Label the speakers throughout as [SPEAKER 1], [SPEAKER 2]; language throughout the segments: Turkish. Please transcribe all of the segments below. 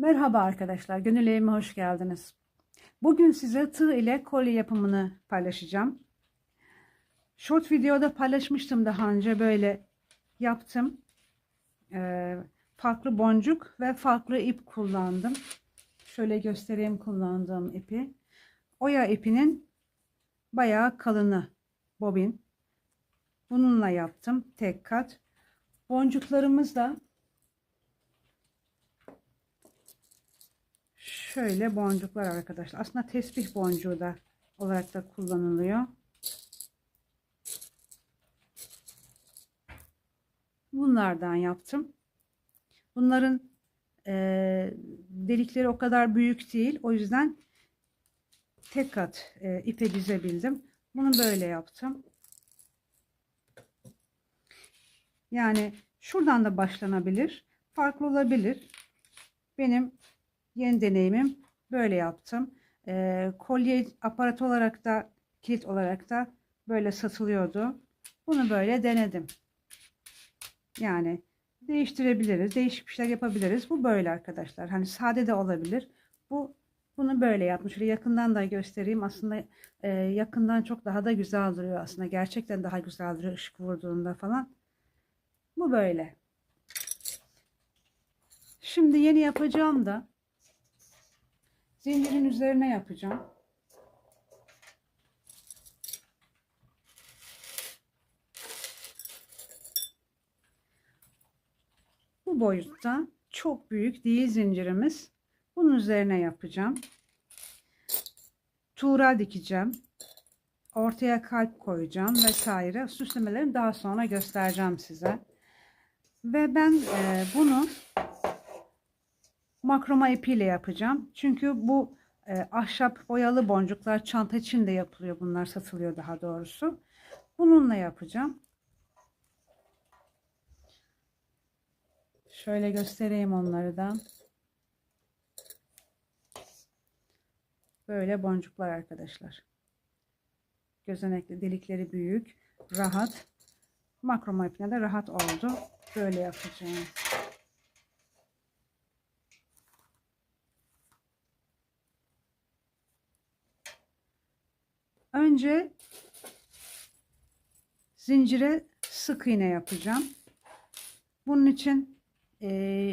[SPEAKER 1] Merhaba arkadaşlar, Gönül Evime hoş geldiniz. Bugün size tığ ile kolye yapımını paylaşacağım. Short videoda paylaşmıştım daha önce böyle yaptım. Ee, farklı boncuk ve farklı ip kullandım. Şöyle göstereyim kullandığım ipi. Oya ipinin bayağı kalını bobin. Bununla yaptım tek kat. Boncuklarımız da şöyle boncuklar arkadaşlar. Aslında tesbih boncuğu da olarak da kullanılıyor. Bunlardan yaptım. Bunların e, delikleri o kadar büyük değil. O yüzden tek kat e, ipe dizebildim. Bunu böyle yaptım. Yani şuradan da başlanabilir. Farklı olabilir. Benim Yeni deneyimim böyle yaptım. E, kolye aparat olarak da kilit olarak da böyle satılıyordu. Bunu böyle denedim. Yani değiştirebiliriz. Değişik bir şeyler yapabiliriz. Bu böyle arkadaşlar. Hani sade de olabilir. Bu bunu böyle yapmış. Şöyle yakından da göstereyim. Aslında e, yakından çok daha da güzel duruyor aslında. Gerçekten daha güzel duruyor ışık vurduğunda falan. Bu böyle. Şimdi yeni yapacağım da Zincirin üzerine yapacağım. Bu boyutta çok büyük değil zincirimiz. Bunun üzerine yapacağım. Tuğra dikeceğim. Ortaya kalp koyacağım vesaire. Süslemeleri daha sonra göstereceğim size. Ve ben e, bunu makroma ipiyle yapacağım. Çünkü bu e, ahşap boyalı boncuklar çanta için de yapılıyor. Bunlar satılıyor daha doğrusu. Bununla yapacağım. Şöyle göstereyim onları da. Böyle boncuklar arkadaşlar. Gözenekli delikleri büyük, rahat. Makroma ipine de rahat oldu. Böyle yapacağım. önce zincire sık iğne yapacağım. Bunun için e,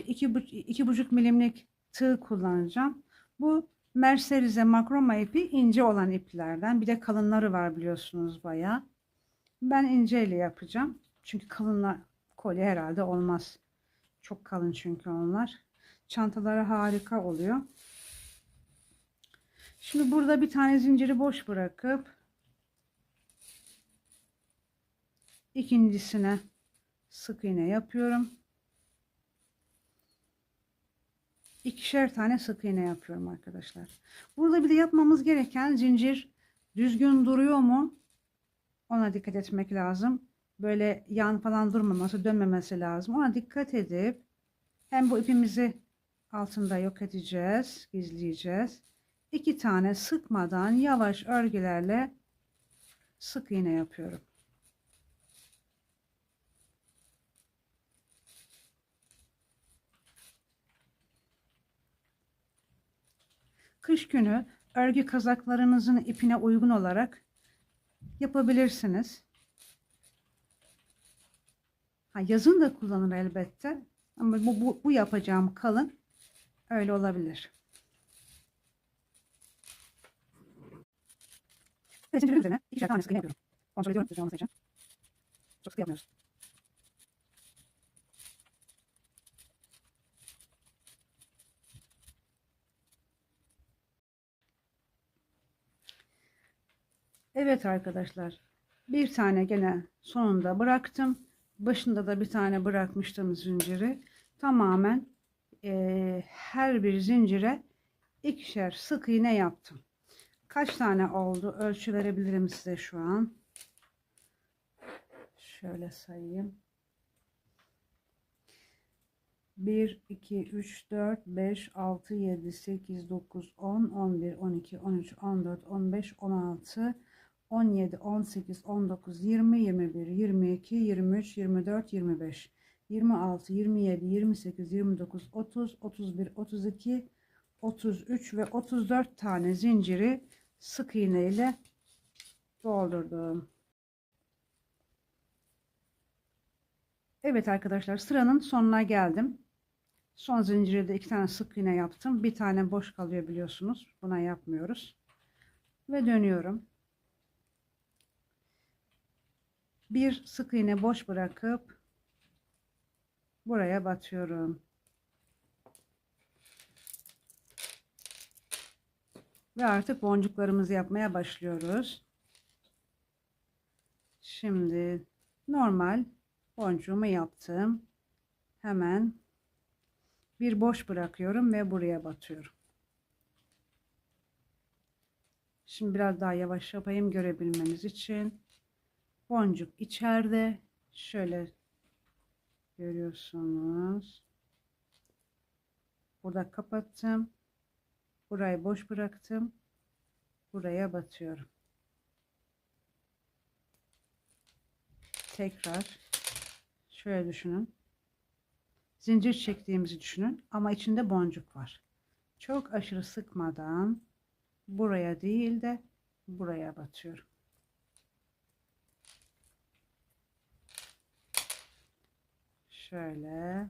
[SPEAKER 1] iki, buçuk milimlik tığ kullanacağım. Bu Mercerize makroma ipi ince olan iplerden. Bir de kalınları var biliyorsunuz bayağı. Ben ince ile yapacağım. Çünkü kalınla kolye herhalde olmaz. Çok kalın çünkü onlar. Çantaları harika oluyor. Şimdi burada bir tane zinciri boş bırakıp ikincisine sık iğne yapıyorum. ikişer tane sık iğne yapıyorum arkadaşlar. Burada bir de yapmamız gereken zincir düzgün duruyor mu? Ona dikkat etmek lazım. Böyle yan falan durmaması, dönmemesi lazım. Ona dikkat edip hem bu ipimizi altında yok edeceğiz, gizleyeceğiz. İki tane sıkmadan yavaş örgülerle sık iğne yapıyorum. Kış günü örgü kazaklarınızın ipine uygun olarak yapabilirsiniz. Ha, yazın da kullanır elbette. Ama bu, bu, bu yapacağım kalın öyle olabilir. Evet, şimdi üzerine iki tane sıkı yapıyorum. Kontrol ediyorum sıcağını seçen. Çok sıkı yapmıyoruz. Evet arkadaşlar. Bir tane gene sonunda bıraktım. Başında da bir tane bırakmıştım zinciri. Tamamen e, her bir zincire ikişer sık iğne yaptım. Kaç tane oldu? Ölçü verebilirim size şu an. Şöyle sayayım. 1, 2, 3, 4, 5, 6, 7, 8, 9, 10, 11, 12, 13, 14, 15, 16, 17, 18, 19, 20, 21, 22, 23, 24, 25, 26, 27, 28, 29, 30, 31, 32, 33 ve 34 tane zinciri sık iğne ile doldurdum. Evet arkadaşlar sıranın sonuna geldim. Son zincirde iki tane sık iğne yaptım. Bir tane boş kalıyor biliyorsunuz. Buna yapmıyoruz. Ve dönüyorum. bir sık iğne boş bırakıp buraya batıyorum. Ve artık boncuklarımızı yapmaya başlıyoruz. Şimdi normal boncuğumu yaptım. Hemen bir boş bırakıyorum ve buraya batıyorum. Şimdi biraz daha yavaş yapayım görebilmeniz için. Boncuk içeride. Şöyle görüyorsunuz. Burada kapattım. Burayı boş bıraktım. Buraya batıyorum. Tekrar şöyle düşünün. Zincir çektiğimizi düşünün ama içinde boncuk var. Çok aşırı sıkmadan buraya değil de buraya batıyorum. şöyle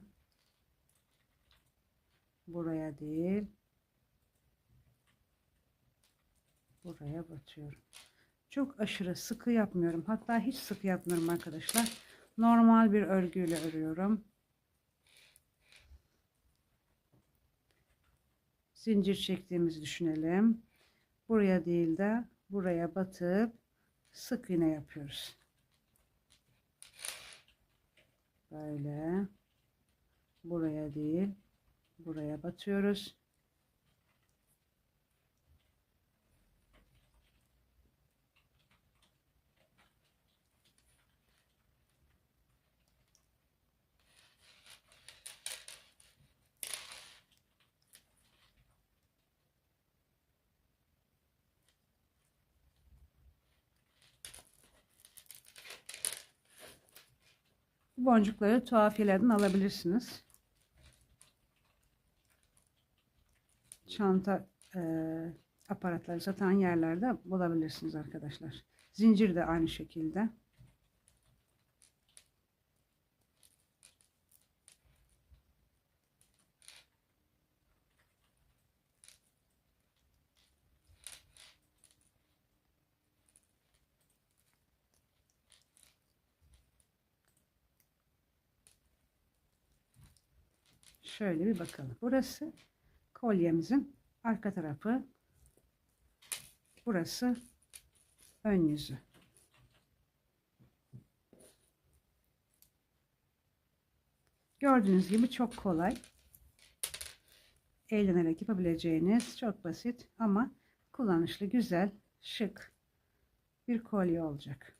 [SPEAKER 1] buraya değil buraya batıyorum. Çok aşırı sıkı yapmıyorum. Hatta hiç sıkı yapmıyorum arkadaşlar. Normal bir örgüyle örüyorum. Zincir çektiğimizi düşünelim. Buraya değil de buraya batıp sık iğne yapıyoruz. Böyle. Buraya değil. Buraya batıyoruz. Bu boncukları tuhafiyelerden alabilirsiniz. Çanta e, aparatları satan yerlerde bulabilirsiniz arkadaşlar. Zincir de aynı şekilde. Şöyle bir bakalım. Burası kolyemizin arka tarafı. Burası ön yüzü. Gördüğünüz gibi çok kolay. Eğlenerek yapabileceğiniz çok basit ama kullanışlı, güzel, şık bir kolye olacak.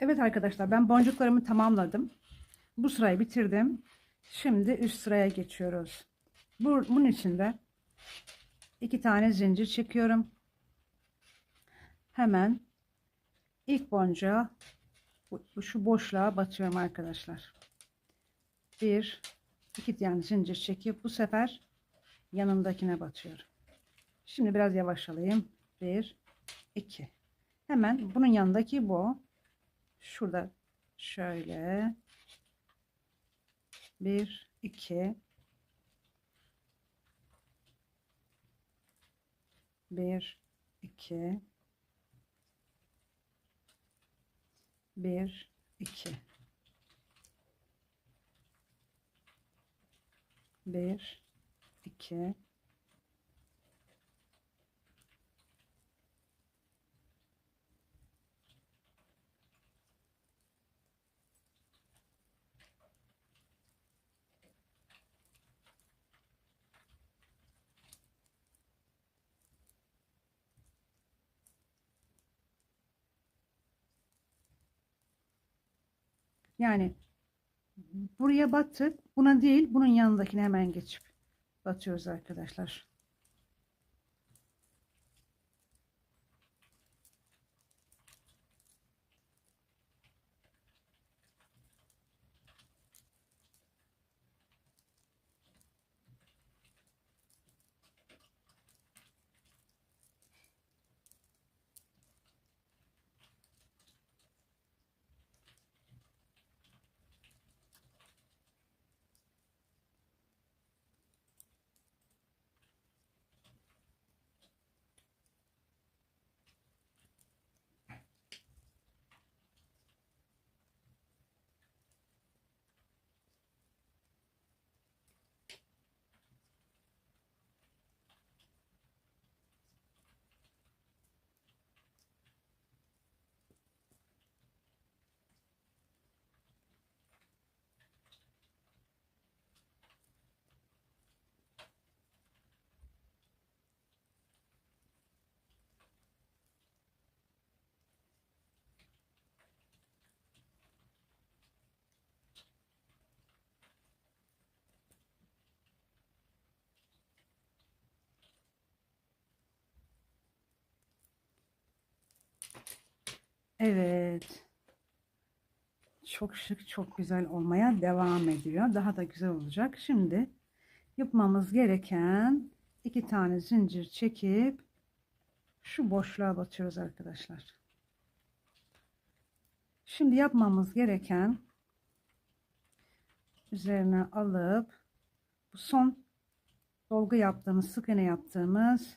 [SPEAKER 1] Evet arkadaşlar ben boncuklarımı tamamladım. Bu sırayı bitirdim. Şimdi üst sıraya geçiyoruz. Bunun için de iki tane zincir çekiyorum. Hemen ilk boncuğa şu boşluğa batıyorum arkadaşlar. Bir, iki yani zincir çekip bu sefer yanındakine batıyorum. Şimdi biraz yavaşlayayım. Bir, iki. Hemen bunun yanındaki bu Şurada şöyle. Bir, iki. Bir, iki. Bir, iki. Bir, iki. Yani buraya battık. Buna değil bunun yanındakine hemen geçip batıyoruz arkadaşlar. Evet. Çok şık, çok güzel olmaya devam ediyor. Daha da güzel olacak. Şimdi yapmamız gereken iki tane zincir çekip şu boşluğa batıyoruz arkadaşlar. Şimdi yapmamız gereken üzerine alıp bu son dolgu yaptığımız sık iğne yaptığımız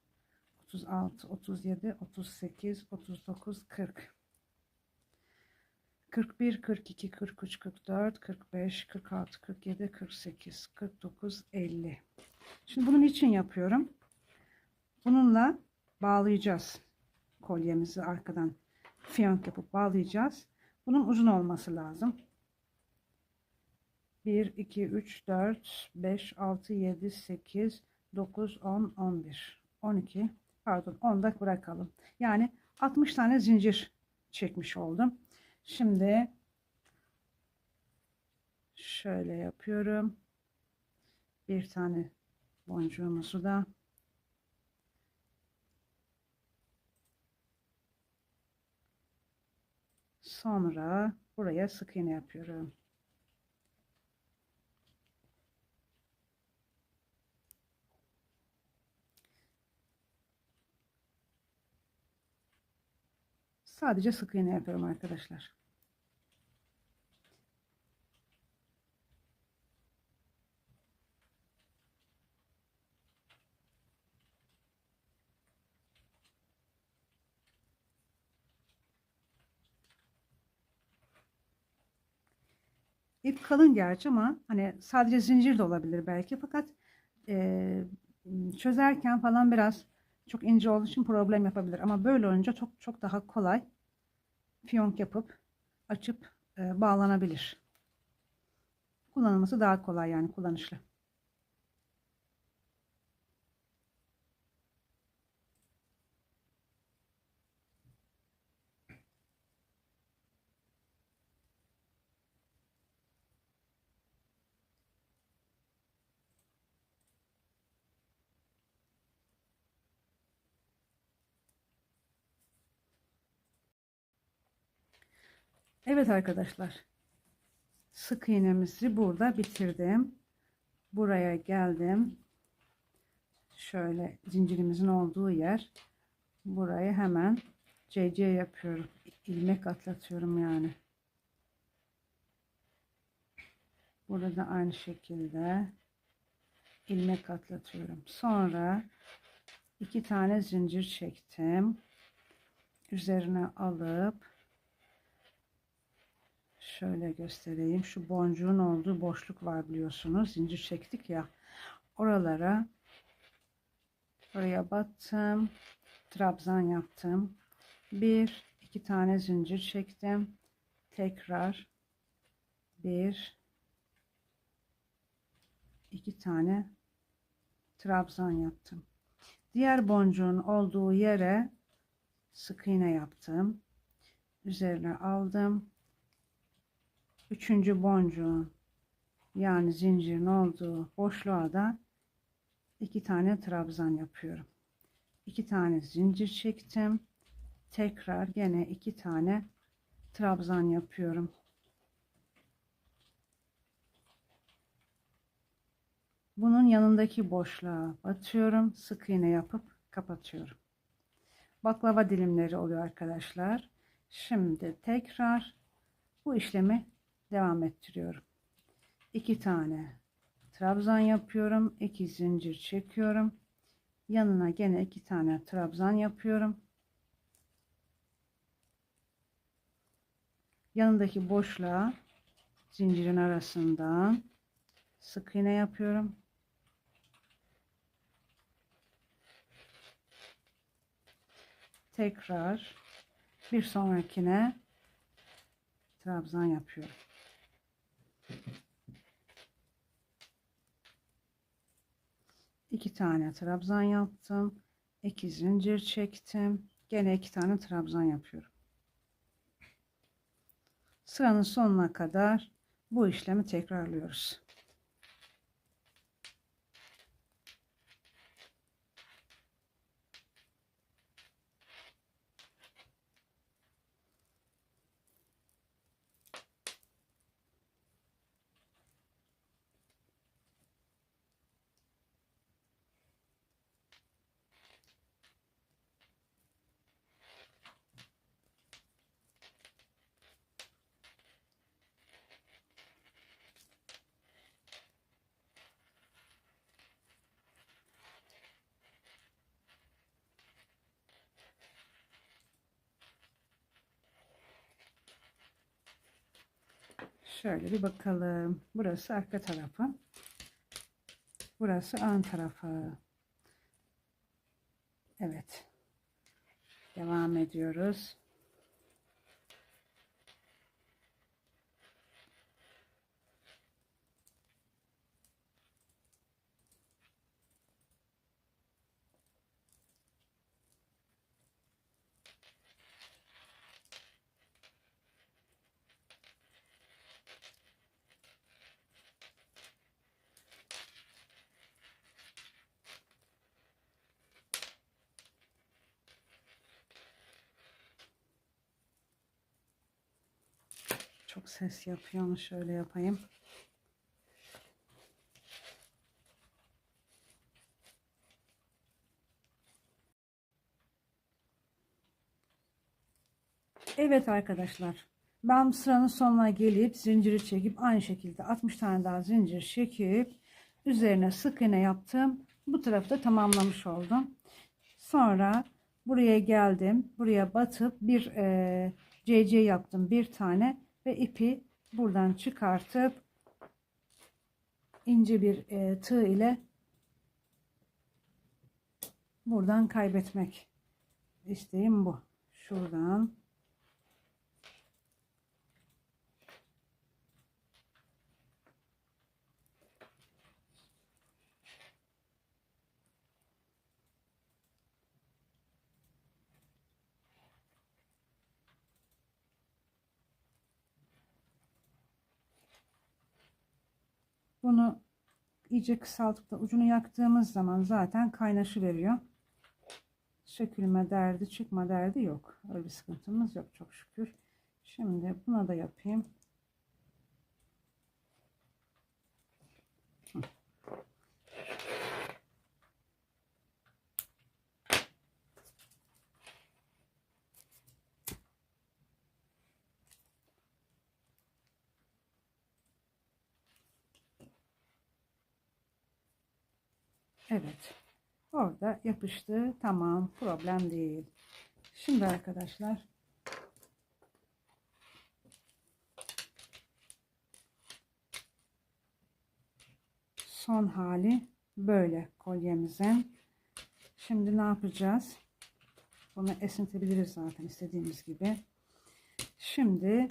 [SPEAKER 1] 36, 37, 38, 39, 40. 41, 42, 43, 44, 45, 46, 47, 48, 49, 50. Şimdi bunun için yapıyorum. Bununla bağlayacağız. Kolyemizi arkadan fiyonk yapıp bağlayacağız. Bunun uzun olması lazım. 1, 2, 3, 4, 5, 6, 7, 8, 9, 10, 11, 12, pardon 10 da bırakalım. Yani 60 tane zincir çekmiş oldum. Şimdi şöyle yapıyorum. Bir tane boncuğumuzu da sonra buraya sık iğne yapıyorum. Sadece sık iğne yapıyorum arkadaşlar. İp kalın gerçi ama hani sadece zincir de olabilir belki fakat e, çözerken falan biraz çok ince olduğu için problem yapabilir ama böyle olunca çok çok daha kolay fiyonk yapıp açıp e, bağlanabilir. Kullanılması daha kolay yani kullanışlı. Evet arkadaşlar. Sık iğnemizi burada bitirdim. Buraya geldim. Şöyle zincirimizin olduğu yer. Burayı hemen CC yapıyorum. ilmek atlatıyorum yani. Burada da aynı şekilde ilmek atlatıyorum. Sonra iki tane zincir çektim. Üzerine alıp Şöyle göstereyim. Şu boncuğun olduğu boşluk var biliyorsunuz. Zincir çektik ya. Oralara buraya battım. Trabzan yaptım. Bir, iki tane zincir çektim. Tekrar bir, iki tane trabzan yaptım. Diğer boncuğun olduğu yere sık iğne yaptım. Üzerine aldım üçüncü boncuğun yani zincirin olduğu boşluğa da iki tane trabzan yapıyorum. İki tane zincir çektim. Tekrar gene iki tane trabzan yapıyorum. Bunun yanındaki boşluğa batıyorum. Sık iğne yapıp kapatıyorum. Baklava dilimleri oluyor arkadaşlar. Şimdi tekrar bu işlemi devam ettiriyorum. 2 tane trabzan yapıyorum. 2 zincir çekiyorum. Yanına gene 2 tane trabzan yapıyorum. Yanındaki boşluğa zincirin arasından sık iğne yapıyorum. Tekrar bir sonrakine trabzan yapıyorum iki tane trabzan yaptım. iki zincir çektim. Gene iki tane trabzan yapıyorum. Sıranın sonuna kadar bu işlemi tekrarlıyoruz. Şöyle bir bakalım. Burası arka tarafı. Burası ön tarafı. Evet. Devam ediyoruz. ses yapıyor onu şöyle yapayım. Evet arkadaşlar. Ben sıranın sonuna gelip zinciri çekip aynı şekilde 60 tane daha zincir çekip üzerine sık iğne yaptım. Bu tarafı da tamamlamış oldum. Sonra buraya geldim. Buraya batıp bir e, CC yaptım bir tane ve ipi buradan çıkartıp ince bir e, tığ ile buradan kaybetmek isteğim bu şuradan Bunu iyice kısaltıp da ucunu yaktığımız zaman zaten kaynaşı veriyor. Sökülme derdi, çıkma derdi yok. Öyle bir sıkıntımız yok çok şükür. Şimdi buna da yapayım. Evet. Orada yapıştı. Tamam. Problem değil. Şimdi arkadaşlar son hali böyle kolyemizin. Şimdi ne yapacağız? Bunu esintebiliriz zaten istediğimiz gibi. Şimdi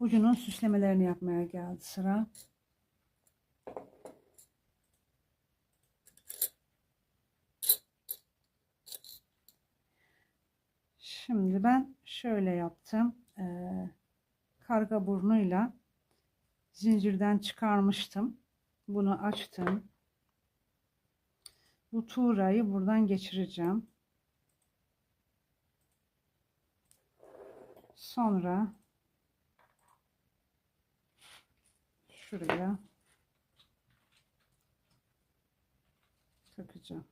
[SPEAKER 1] ucunun süslemelerini yapmaya geldi sıra. Şimdi ben şöyle yaptım. Ee, karga burnuyla zincirden çıkarmıştım. Bunu açtım. Bu tuğrayı buradan geçireceğim. Sonra şuraya takacağım.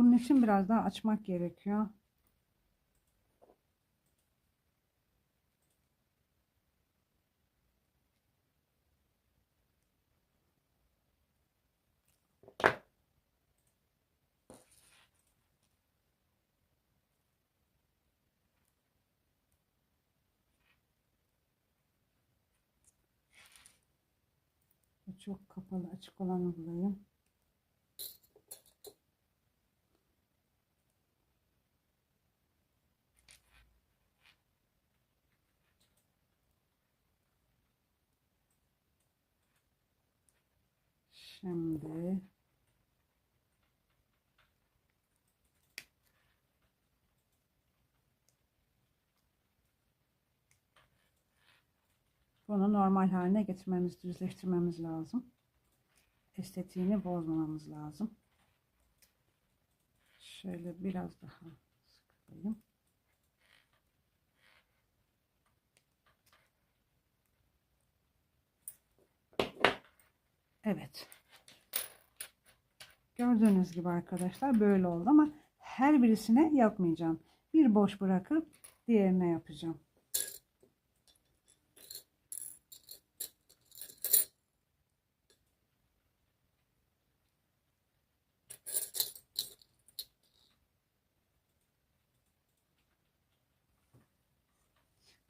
[SPEAKER 1] bunun için biraz daha açmak gerekiyor. Çok kapalı açık olanı bulayım. Şimdi Bunu normal haline getirmemiz, düzleştirmemiz lazım. Estetiğini bozmamamız lazım. Şöyle biraz daha sıkayım. Evet. Gördüğünüz gibi arkadaşlar böyle oldu ama her birisine yapmayacağım. Bir boş bırakıp diğerine yapacağım.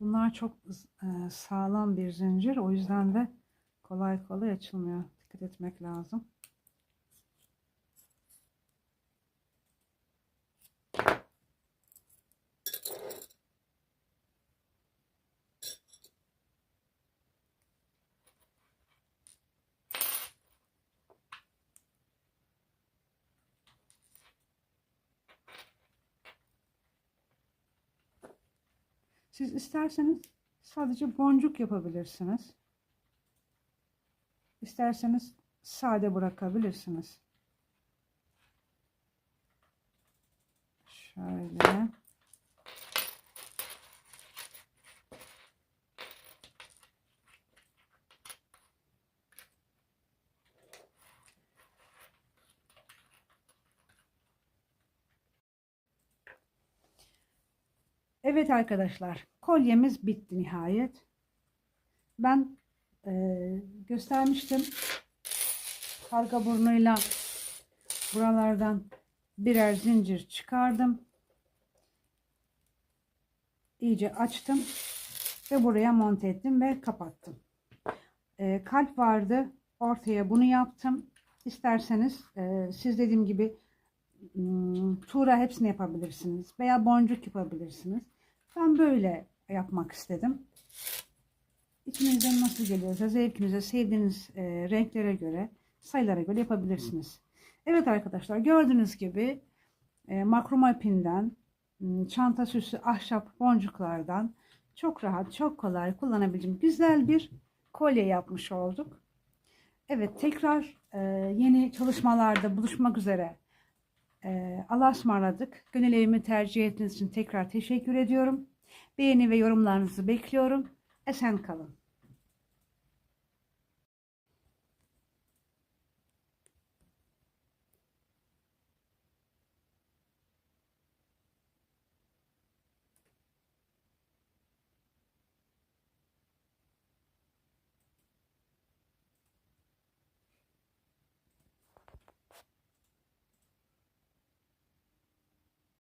[SPEAKER 1] Bunlar çok e, sağlam bir zincir. O yüzden de kolay kolay açılmıyor. Dikkat etmek lazım. Siz isterseniz sadece boncuk yapabilirsiniz. İsterseniz sade bırakabilirsiniz. Şöyle. Evet arkadaşlar kolyemiz bitti nihayet. Ben e, göstermiştim. Karga burnuyla buralardan birer zincir çıkardım. İyice açtım ve buraya monte ettim ve kapattım. E, kalp vardı. Ortaya bunu yaptım. İsterseniz e, siz dediğim gibi hmm, tura hepsini yapabilirsiniz veya boncuk yapabilirsiniz. Ben böyle yapmak istedim. İçinizden nasıl geliyorsa zevkinize, sevdiğiniz e, renklere göre, sayılara göre yapabilirsiniz. Evet arkadaşlar gördüğünüz gibi e, makroma ipinden, çanta süsü ahşap boncuklardan çok rahat, çok kolay kullanabileceğim güzel bir kolye yapmış olduk. Evet tekrar e, yeni çalışmalarda buluşmak üzere. Ee, Allah'a ısmarladık. Gönül evimi tercih ettiğiniz için tekrar teşekkür ediyorum. Beğeni ve yorumlarınızı bekliyorum. Esen kalın.